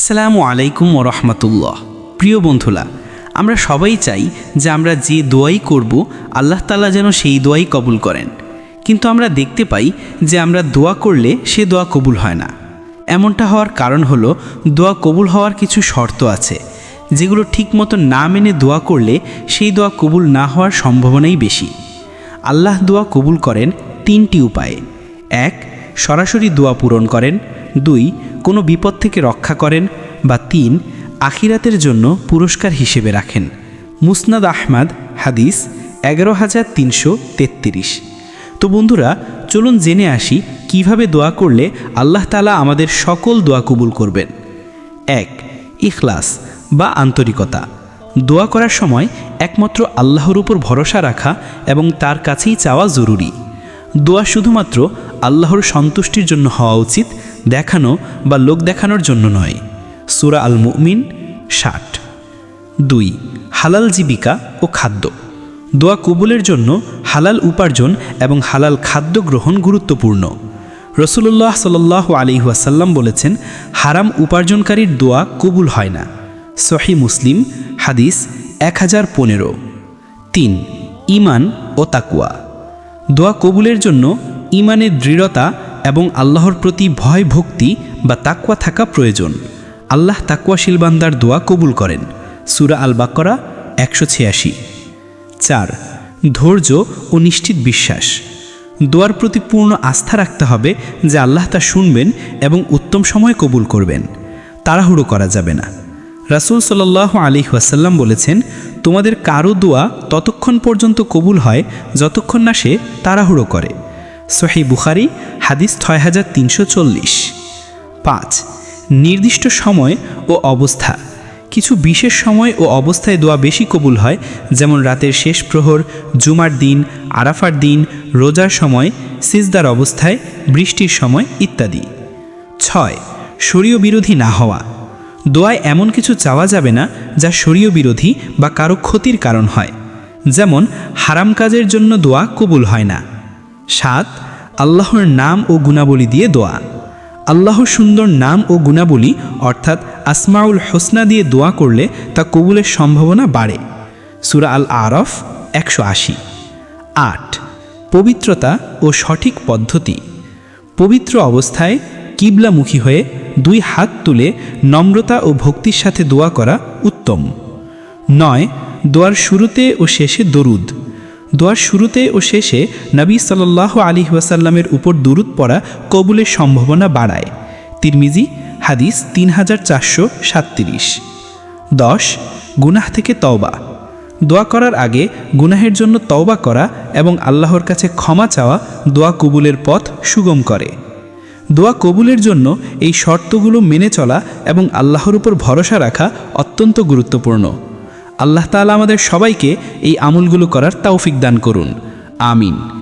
আসসালামু আলাইকুম রহমতুল্লাহ। প্রিয় বন্ধুরা, আমরা সবাই চাই যে আমরা যে দোয়াই করব, আল্লাহ তালা যেন সেই দোয়াই কবুল করেন। কিন্তু আমরা দেখতে পাই যে আমরা দোয়া করলে সে দোয়া কবুল হয় না। এমনটা হওয়ার কারণ হলো, দোয়া কবুল হওয়ার কিছু শর্ত আছে, যেগুলো ঠিকমতো না মেনে দোয়া করলে সেই দোয়া কবুল না হওয়ার সম্ভাবনাই বেশি। আল্লাহ দোয়া কবুল করেন তিনটি উপায়ে। এক, সরাসরি দোয়া পূরণ করেন। দুই, কোনো বিপদ থেকে রক্ষা করেন বা তিন, আখিরাতের জন্য পুরস্কার হিসেবে রাখেন। মুসনাদ আহমাদ, হাদিস, এগারো হাজার তিনশো তেত্রিশ। তো বন্ধুরা, চলুন জেনে আসি কীভাবে দোয়া করলে আল্লাহ তালা আমাদের সকল দোয়া কবুল করবেন। এক, ইখলাস বা আন্তরিকতা। দোয়া করার সময় একমাত্র আল্লাহর উপর ভরসা রাখা এবং তার কাছেই চাওয়া জরুরি। দোয়া শুধুমাত্র আল্লাহর সন্তুষ্টির জন্য হওয়া উচিত দেখানো বা লোক দেখানোর জন্য নয়। সুরা আল মুমিন ষাট। দুই, হালাল জীবিকা ও খাদ্য। দোয়া কবুলের জন্য হালাল উপার্জন এবং হালাল খাদ্য গ্রহণ গুরুত্বপূর্ণ। রসুল্লাহ সাল আলি ওয়াসাল্লাম বলেছেন, হারাম উপার্জনকারীর দোয়া কবুল হয় না। সহি মুসলিম, হাদিস এক হাজার পনেরো। তিন ইমান ও তাকুয়া দোয়া কবুলের জন্য ইমানের দৃঢ়তা এবং আল্লাহর প্রতি ভয়, ভক্তি বা তাকুয়া থাকা প্রয়োজন। আল্লাহ তাকুয়াশীল বান্দার দোয়া কবুল করেন। সুরা আল বাকরা একশো ছিয়াশি। চার, ধৈর্য ও নিশ্চিত বিশ্বাস। দোয়ার প্রতি পূর্ণ আস্থা রাখতে হবে যে আল্লাহ তা শুনবেন এবং উত্তম সময় কবুল করবেন। তাড়াহুড়ো করা যাবে না। রাসুল সাল্লাহ আলী ওয়াসাল্লাম বলেছেন, তোমাদের কারও দোয়া ততক্ষণ পর্যন্ত কবুল হয়, যতক্ষণ না সে তাড়াহুড়ো করে। সহি বুখারি, হাদিস ছয় হাজার তিনশো চল্লিশ। পাঁচ, নির্দিষ্ট সময় ও অবস্থা। কিছু বিশেষ সময় ও অবস্থায় দোয়া বেশি কবুল হয়, যেমন রাতের শেষ প্রহর, জুমার দিন, আরাফার দিন, রোজার সময়, সিজদার অবস্থায়, বৃষ্টির সময় ইত্যাদি। ছয়, শরীয় বিরোধী না হওয়া। দোয়ায় এমন কিছু চাওয়া যাবে না, যা শরীয় বিরোধী বা কারও ক্ষতির কারণ হয়। যেমন, হারাম কাজের জন্য দোয়া কবুল হয় না। সাত, আল্লাহর নাম ও গুণাবলী দিয়ে দোয়া। আল্লাহর সুন্দর নাম ও গুণাবলী, অর্থাৎ আসমাউল হোসনা দিয়ে দোয়া করলে তা কবুলের সম্ভাবনা বাড়ে। সুরা আল আরফ, একশো আশি। আট, পবিত্রতা ও সঠিক পদ্ধতি। পবিত্র অবস্থায় কিবলামুখী হয়ে দুই হাত তুলে নম্রতা ও ভক্তির সাথে দোয়া করা উত্তম। নয়, দোয়ার শুরুতে ও শেষে দরুদ। দোয়ার শুরুতে ও শেষে নবী সাল্লাহ আলী ওয়াসাল্লামের উপর দুরুদ পড়া কবুলের সম্ভাবনা বাড়ায়। তিরমিজি, হাদিস তিন হাজার চারশো সাতত্রিশ। দশ, গুনাহ থেকে তওবা। দোয়া করার আগে গুনাহের জন্য তওবা করা এবং আল্লাহর কাছে ক্ষমা চাওয়া দোয়া কবুলের পথ সুগম করে। দোয়া কবুলের জন্য এই শর্তগুলো মেনে চলা এবং আল্লাহর উপর ভরসা রাখা অত্যন্ত গুরুত্বপূর্ণ। আল্লাহ তালা আমাদের সবাইকে এই আমলগুলো করার তৌফিক দান করুন। আমিন।